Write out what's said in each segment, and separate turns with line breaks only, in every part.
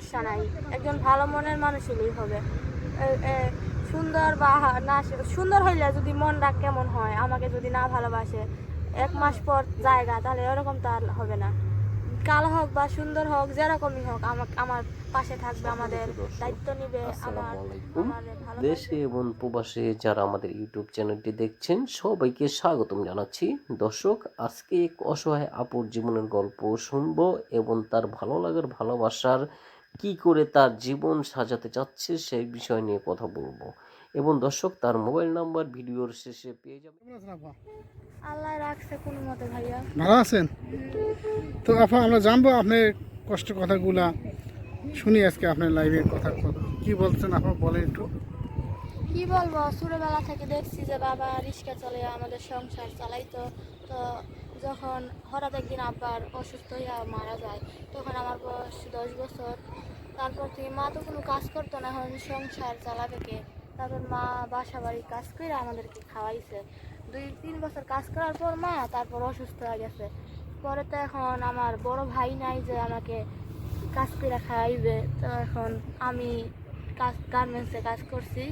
সমস্যা নাই। একজন ভালো মনের মানুষ হলেই হবে। সুন্দর বা না সুন্দর হইলে যদি মন মনটা কেমন হয় আমাকে যদি না ভালোবাসে এক মাস পর জায়গা তাহলে এরকম তো আর হবে না। কালো হোক বা সুন্দর হোক যেরকমই হোক আমাকে আমার পাশে থাকবে আমাদের দায়িত্ব নিবে আমার
দেশে এবং প্রবাসে যারা আমাদের ইউটিউব চ্যানেলটি দেখছেন সবাইকে স্বাগতম জানাচ্ছি। দর্শক আজকে এক অসহায় আপুর জীবনের গল্প শুনব এবং তার ভালো লাগার ভালোবাসার কি করে তার জীবন সাজাতে চাচ্ছে সেই বিষয় নিয়ে কথা বলব। এবং দর্শক তার মোবাইল নাম্বার ভিডিওর শেষে পেয়ে যাবেন
আপা?
আল্লাহ রাখছে কোনো মতে ভাইয়া।
ভালো আছেন? তো আপা আমরা জানব আপনার কষ্ট কথাগুলা শুনি আজকে আপনার লাইভের কথা কি বলছেন আপা বলেন একটু।
কি বলব? ছোটবেলা থেকে দেখছি যে বাবা রিক্সা চলে আমাদের সংসার চালাইতো। তো যখন হঠাৎ একদিন আব্বার অসুস্থ হইয়া মারা যায়, তখন আমার বয়স দশ বছর। তারপর থেকে মা তো কোনো কাজ করতো না, এখন সংসার চালাবে কে। তারপর মা বাসা বাড়ি কাজ করে আমাদেরকে খাওয়াইছে। দুই, তিন বছর কাজ করার পর মা তারপর অসুস্থ হয়ে গেছে। পরে তো এখন আমার বড় ভাই নাই যে আমাকে কাজ করে খাওয়াইবে। তো এখন আমি কাজ গার্মেন্টসে কাজ করছি।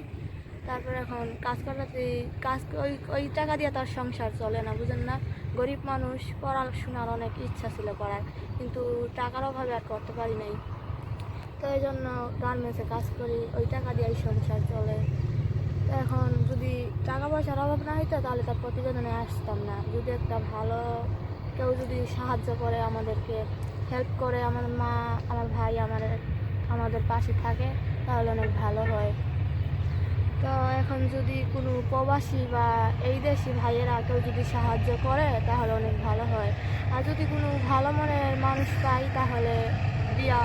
তারপর এখন কাজ করতে কাজ ওই ওই টাকা দিয়ে তার সংসার চলে না, বুঝেন না? গরিব মানুষ পড়াশোনার অনেক ইচ্ছা ছিল করার, কিন্তু টাকার অভাবে আর করতে পারি নাই। তো এই জন্য গার্মেন্টসে কাজ করি, ওই টাকা দিয়েই সংসার চলে। তো এখন যদি টাকা পয়সার অভাব না হইতো, তাহলে তার প্রতিবেদনে আসতাম না। যদি একটা ভালো কেউ যদি সাহায্য করে আমাদেরকে হেল্প করে, আমার মা, আমার ভাই আমার আমাদের পাশে থাকে, তাহলে অনেক ভালো হয়। তো এখন যদি কোনো প্রবাসী বা এই দেশি ভাইয়েরা কেউ যদি সাহায্য করে তাহলে অনেক ভালো হয়। আর যদি কোনো ভালো মনের মানুষ পাই তাহলে বিয়া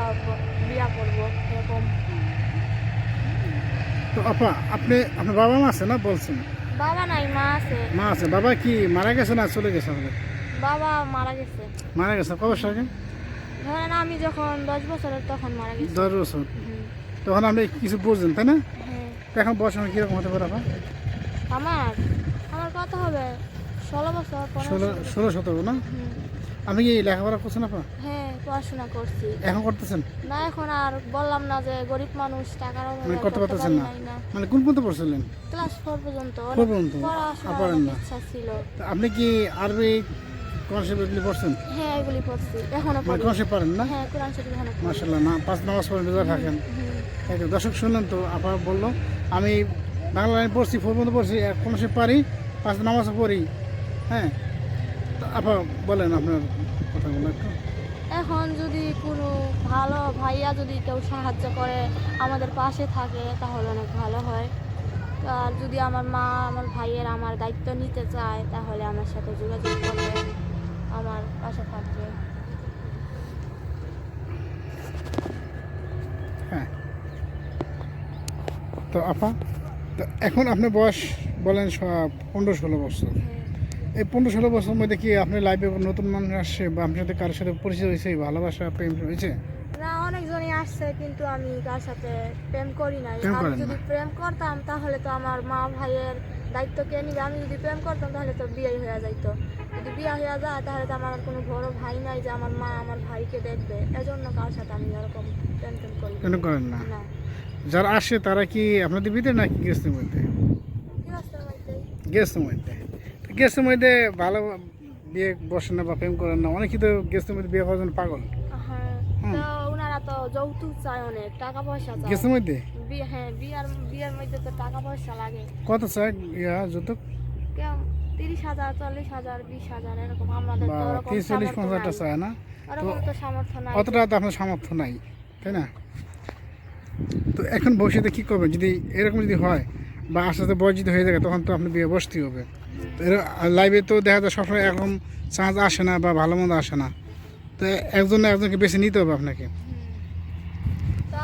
বিয়া করব এরকম।
তো আপা আপনি আপনার বাবা মা আছে না বলছেন?
বাবা নাই মা আছে।
মা আছে। বাবা কি মারা গেছে না চলে গেছে আমাদের
বাবা মারা গেছে।
মারা গেছে। কত বছর আগে?
ধরেন আমি যখন দশ বছরের তখন মারা গেছে।
দশ বছর। তখন আপনি কিছু বুঝছেন তাই না?
হ্যাঁ।
তো এখন আমার কীরকম হতে পারে আপা?
আমার? আমার কত হবে? ষোলো বছর
ষোলো ষোলো শতক না? আমি কি লেখাপড়া করছেন আপা?
হ্যাঁ পড়াশোনা করছি।
এখন করতেছেন?
না এখন আর বললাম না যে গরিব মানুষ টাকার
মানে করতে পারতেছেন না? মানে কোন পর্যন্ত পড়ছিলেন?
ক্লাস ফোর পর্যন্ত। অনেক
পর্যন্ত? না?
ইচ্ছা ছিল।
আপনি কি আরবি এগুলি পড়ছেন?
হ্যাঁ এগুলি পড়ছি। এখনও
মানে না?
হ্যাঁ কোরআন শরীফ এখনও পড়ি।
না পাঁচ নামাজ পড়ে রোজা থাকেন
হুম,
দর্শক শুনলেন তো আপা বলল আমি বাংলা লাইন পড়ছি, ফোর পর্যন্ত পড়ছি কোনো সে পারি, পাঁচ নামাজও পড়ি হ্যাঁ? আপা, বলেন আপনার কথাগুলো একটু।
এখন যদি কোনো ভালো ভাইয়া যদি কেউ সাহায্য করে, আমাদের পাশে থাকে, তাহলে অনেক ভালো হয়। আর যদি আমার মা, আমার ভাইয়ের আমার দায়িত্ব নিতে চায়, তাহলে আমার সাথে যোগাযোগ করবে, আমার পাশে থাকবে
হ্যাঁ তো আপা তো এখন আপনার বয়স বলেন পনেরো ষোলো বছর। এই পনেরো ষোলো বছরের মধ্যে কি আপনার লাইফে নতুন মানুষ আসছে বা আপনার সাথে কারোর সাথে পরিচয় হয়েছে ভালোবাসা প্রেম হয়েছে?
না অনেকজনই আসছে কিন্তু আমি তার সাথে প্রেম করি নাই। আমি যদি প্রেম করতাম তাহলে তো আমার মা ভাইয়ের দায়িত্ব কে নিবে? আমি যদি প্রেম করতাম তাহলে তো বিয়ে হয়ে যাইতো। যদি বিয়ে হয়ে যায় তাহলে তো আমার কোনো বড় ভাই নাই যে আমার মা আমার ভাইকে দেখবে। এজন্য কার সাথে আমি এরকম প্রেম টেম করি
কেন করেন না?
না।
যারা আসে তারা কি আপনাদের ভিতরে নাকি গেস্টের মধ্যে? গেস্টের মধ্যে। গেস্টের মধ্যে ভালো বিয়ে বসেন না বা প্রেম করেন না অনেকেই তো গেস্টের মধ্যে বিয়ে করার জন্য পাগল।
হ্যাঁ। ওনারা তো যৌতুক চায় অনেক টাকা পয়সা চায়
গেস্টের মধ্যে?
বিয়ে হ্যাঁ বিয়ার বিয়ের মধ্যে তো টাকা পয়সা লাগে।
কত চায় ইয়া যৌতুক?
তিরিশ হাজার চল্লিশ হাজার বিশ হাজার এরকম আমাদের
তিরিশ চল্লিশ পঞ্চাশটা চায় না? অতটা তো আপনার সামর্থ্য নাই তাই না? তো এখন ভবিষ্যতে কী করবেন? যদি এরকম যদি হয় বা আস্তে আস্তে বয়স যদি হয়ে যায় তখন তো আপনি বিয়ে বসতেই হবে। তো লাইভে তো দেখা যায় সবসময় এরকম চান্স আসে না বা ভালো মন্দ আসে না। তো একজন না একজনকে বেছে নিতে হবে আপনাকে।
তো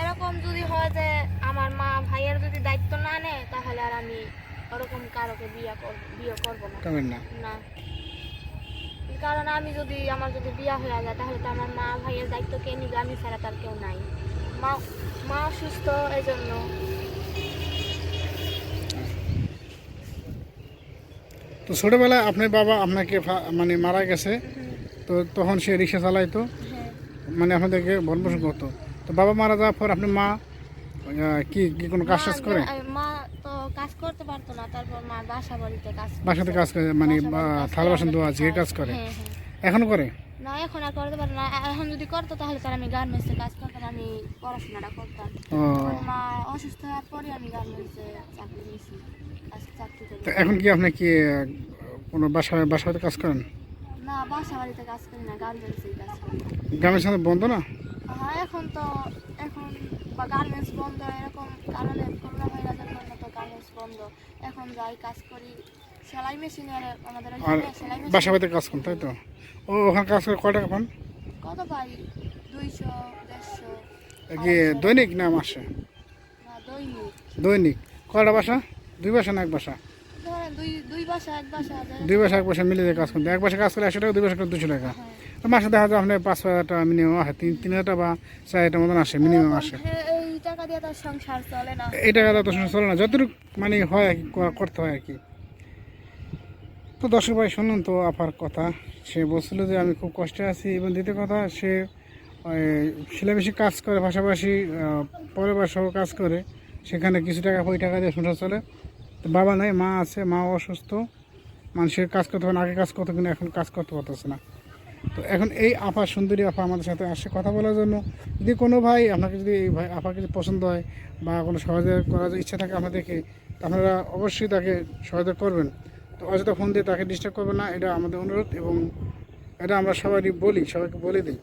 এরকম যদি হয় যে আমার মা ভাইয়ের যদি দায়িত্ব না নেয় তাহলে আর আমি ওরকম কারোকে বিয়ে করব বিয়ে করব না।
করবেন না।
না। কারণ আমি যদি আমার যদি বিয়ে হয়ে যায় তাহলে তো আমার মা ভাইয়ের দায়িত্ব কে নিবে? আমি ছাড়া তার কেউ নাই। মা মা অসুস্থ এই জন্য
তো ছোটবেলায় আপনার বাবা আপনাকে মানে মারা গেছে তো তখন সে রিক্সা চালাইতো
হ্যাঁ।
মানে আপনাদেরকে বনবসন করতো। তো বাবা মারা যাওয়ার পর আপনার মা কি কি কোনো কাজ টাজ করে?
মা তো কাজ করতে পারতো না তারপর মা বাসা বাড়িতে কাজ
বাসাতে কাজ করে মানে থালা বাসন ধোয়া আছে কাজ করে।
হ্যাঁ। হ্যাঁ
করে?
না এখন আর করতে পারে না। এখন যদি করতো তাহলে তার আমি গার্মেন্টসে কাজ করতাম। আমি পড়াশোনাটা করতাম। মা অসুস্থ হওয়ার পরে আমি গার্মেন্টসে চাকরি নিয়েছি।
এখন কি আপনি কি কোনো বাসা বাসাতে কাজ করেন?
না বাসা বাড়িতে কাজ করি না গার্মেন্টসেই কাজ করি।
গ্রামের সাথে বন্ধ না?
হ্যাঁ এখন তো এখন বা গার্মেন্টস বন্ধ এরকম কারণে করোনা ভাইরাসের জন্য তো গার্মেন্টস বন্ধ। এখন যাই কাজ করি সেলাই মেশিনের আমাদের সেলাই মেশিন।
বাসা বাড়িতে কাজ করেন তাই তো? ও ওখানে কাজ করে কয় টাকা পান?
কত পাই?
কি দৈনিক না মাসে?
দৈনিক।
কয়টা বাসা? দুই বাসা না এক বাসা?
দুই বাসা এক বাসা
মিলে যে কাজ করতে এক বাসা কাজ করে একশো টাকা দুই বাসা করে দুশো টাকা।
হ্যাঁ।
তো মাসে দেখা যায় আপনার পাঁচ হাজার টাকা মিনিমাম আসে তিন তিন হাজার বা চার হাজার মতন আসে মিনিমাম আসে।
এই টাকা দিয়ে তো সংসার চলে না।
এই টাকা তো শুনে চলে না। যতটুকু মানে হয় আর কি করতে হয় আর কি। তো দর্শক ভাই শুনুন তো আপার কথা। সে বলছিল যে আমি খুব কষ্টে আছি এবং দ্বিতীয় কথা সে সিলেবেশি কাজ করে, পাশাপাশি পরিবার সহ কাজ করে, সেখানে কিছু টাকা ওই টাকা দিয়ে সংসার চলে। তো বাবা নাই, মা আছে, মা অসুস্থ। মানুষের কাজ করতে পারে আগে কাজ করতো কিন্তু এখন কাজ করতে পারতেছে না। তো এখন এই আপা, সুন্দরী আফা আমাদের সাথে আসে কথা বলার জন্য। যদি কোনো ভাই আপনাকে যদি এই ভাই, আপাকে যদি পছন্দ হয় বা কোনো সহযোগিতা করার ইচ্ছা থাকে আপনাদেরকে আপনারা অবশ্যই তাকে সহায়তা করবেন। তো অযথা ফোন দিয়ে তাকে ডিস্টার্ব করবেন না, এটা আমাদের অনুরোধ এবং এটা আমরা সবাই বলি, সবাইকে বলে দিই।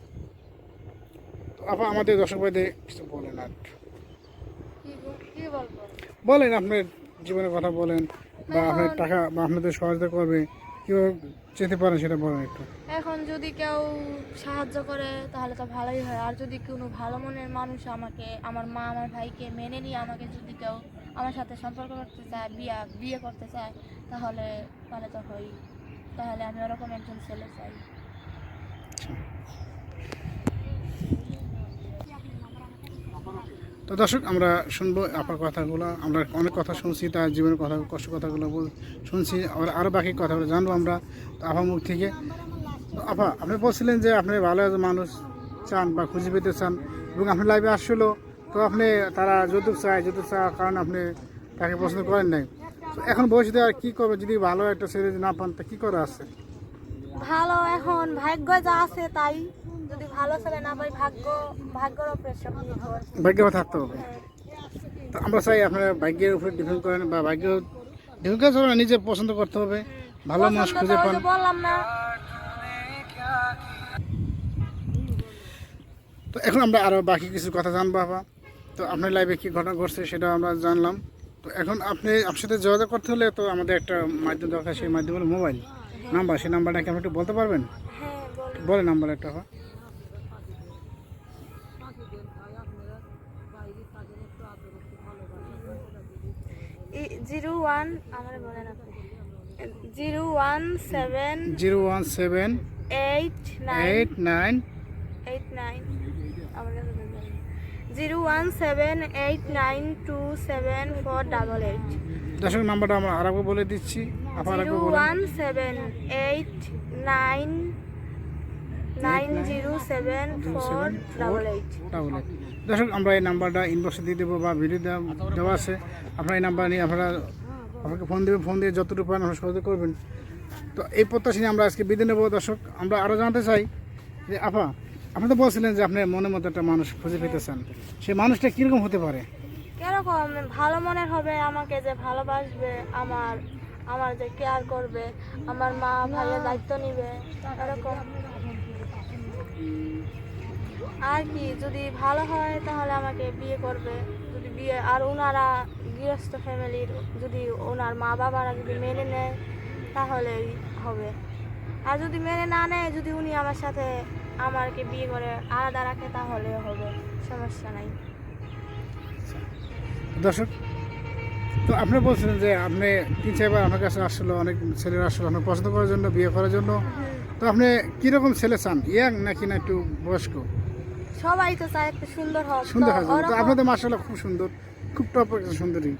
আপা আমাদের দর্শক ভাইদের কিছু বলেন আর বলেন আপনার জীবনের কথা বলেন বা আপনার টাকা বা আপনাদের সহযোগিতা করবে কীভাবে যেতে পারেন সেটা বলেন একটু।
এখন যদি কেউ সাহায্য করে তাহলে তো ভালোই হয়। আর যদি কোনো ভালো মনের মানুষ আমাকে আমার মা আমার ভাইকে মেনে নিয়ে আমাকে যদি কেউ আমার সাথে সম্পর্ক করতে চায় বিয়া বিয়ে করতে চায় তাহলে তাহলে তো হই তাহলে আমি ওরকম একজন ছেলে চাই।
তো দর্শক, আমরা শুনব আপার কথাগুলো, আমরা অনেক কথা শুনছি, তার জীবনের কথা কষ্ট কথাগুলো শুনছি, আবার আরও বাকি কথাগুলো জানব আমরা তো আপা মুখ থেকে। আপা, আপনি বলছিলেন যে আপনি ভালো মানুষ চান বা খুঁজে পেতে চান এবং আপনি লাইভে আসছিল, তো আপনি, তারা যৌতুক চায়, যৌতুক চাওয়ার কারণে আপনি তাকে পছন্দ করেন নাই। এখন ভবিষ্যতে আর কী করবে, যদি ভালো একটা ছেলে না পান, তা কী করা আছে?
ভালো এখন, ভাগ্য যা আছে তাই। যদি ভালো ছেলে না পাই ভাগ্য ভাগ্যর উপরে সব নির্ভর
ভাগ্যবান থাকতে হবে। তো আমরা চাই আপনারা ভাগ্যের উপরে ডিপেন্ড করেন বা ভাগ্য ডিপেন্ড করে চলে নিজে পছন্দ করতে হবে ভালো মানুষ খুঁজে পান।
বললাম না।
তো এখন আমরা আরও বাকি কিছু কথা জানব বাবা তো আপনার লাইফে কী ঘটনা ঘটছে সেটা আমরা জানলাম। তো এখন আপনি আপনার সাথে যোগাযোগ করতে হলে তো আমাদের একটা মাধ্যম দরকার সেই মাধ্যম হলো মোবাইল নাম্বার সেই নাম্বারটা কি আপনি একটু বলতে পারবেন?
হ্যাঁ বলে
নাম্বার একটা
জিরো ওয়ান আমার বলেন আপনি। Zero one seven
zero one seven
eight nine
eight nine
eight nine আমার zero one seven eight nine two seven four double eight.
দর্শক নাম্বারটা আমরা আরেকবার বলে দিচ্ছি। আপনার
zero one seven eight nine nine zero seven four double eight
double eight দর্শক আমরা এই নাম্বারটা ইনবক্সে দিয়ে দেবো বা ভিডিও দেওয়া আছে। আপনারা এই নাম্বার নিয়ে আপনারা আপনাকে ফোন দেবে ফোন দিয়ে যতটুকু পারেন আপনারা সহযোগ করবেন। তো এই প্রত্যাশা নিয়ে আমরা আজকে বিদায় নেব। দর্শক আমরা আরও জানতে চাই যে আপা আপনি তো বলছিলেন যে আপনার মনের মতো একটা মানুষ খুঁজে পেতে চান। সেই মানুষটা কীরকম হতে পারে?
কীরকম? ভালো মনের হবে আমাকে যে ভালোবাসবে আমার আমার যে কেয়ার করবে আমার মা ভাইয়ের দায়িত্ব নিবে এরকম। আর কি যদি ভালো হয় তাহলে আমাকে বিয়ে করবে। যদি বিয়ে আর ওনারা গৃহস্থ ফ্যামিলির যদি ওনার মা বাবারা যদি মেনে নেয় তাহলেই হবে। আর যদি মেনে না নেয় যদি উনি আমার সাথে আমাকে বিয়ে করে আলাদা রাখে তাহলে হবে সমস্যা নাই।
দর্শক তো আপনি বলছিলেন যে আপনি তিন চারবার আপনার কাছে আসলো অনেক ছেলেরা আসলো আপনার পছন্দ করার জন্য বিয়ে করার জন্য। তো আপনি কীরকম ছেলে চান? ইয়াং নাকি না একটু বয়স্ক?
সবাই তো চায় একটু সুন্দর হোক।
সুন্দর হয়েছে তো আপনাদের মার্শাল্লাহ খুব সুন্দর। খুব টপ একটা সুন্দরী।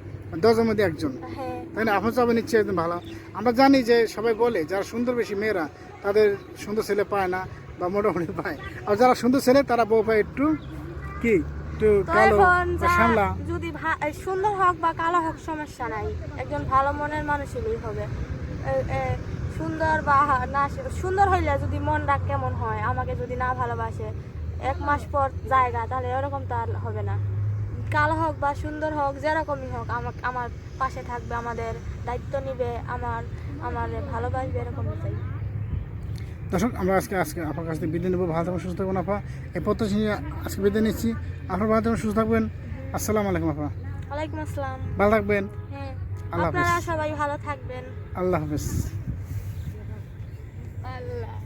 দশজনের মধ্যে একজন।
হ্যাঁ।
তাই না? আপনার চাবেন ইচ্ছে একদম ভালো। আমরা জানি যে সবাই বলে যারা সুন্দর বেশি মেয়েরা তাদের সুন্দর ছেলে পায় না বা মোটামুটি পায়। আর যারা সুন্দর ছেলে তারা বউ পায় একটু কি? একটু কালো শ্যামলা।
যদি সুন্দর হোক বা কালো হোক সমস্যা নাই। একজন ভালো মনের মানুষ হলেই হবে সুন্দর বা না সুন্দর হইলে যদি মন মনটা কেমন হয় আমাকে যদি না ভালোবাসে এক মাস পর জায়গা তাহলে এরকম তো আর হবে না। কালো হোক বা সুন্দর হোক যেরকমই হোক আমাকে আমার পাশে থাকবে আমাদের দায়িত্ব নিবে আমার আমার ভালোবাসবে এরকমই চাই।
দর্শক আমরা আজকে আজকে আপনার কাছ থেকে বিদায় নেব। ভালো থাকবেন সুস্থ থাকবেন আপা। এই প্রত্যাশা নিয়ে আজকে বিদায় নিচ্ছি। আপনার ভালো থাকবেন সুস্থ থাকবেন। আসসালামু আলাইকুম আপা।
ওয়ালাইকুম আসসালাম।
ভালো থাকবেন।
হ্যাঁ
আল্লাহ হাফেজ।
আপনারা সবাই ভালো থাকবেন।
আল্লাহ হাফেজ।
นั่นแหละ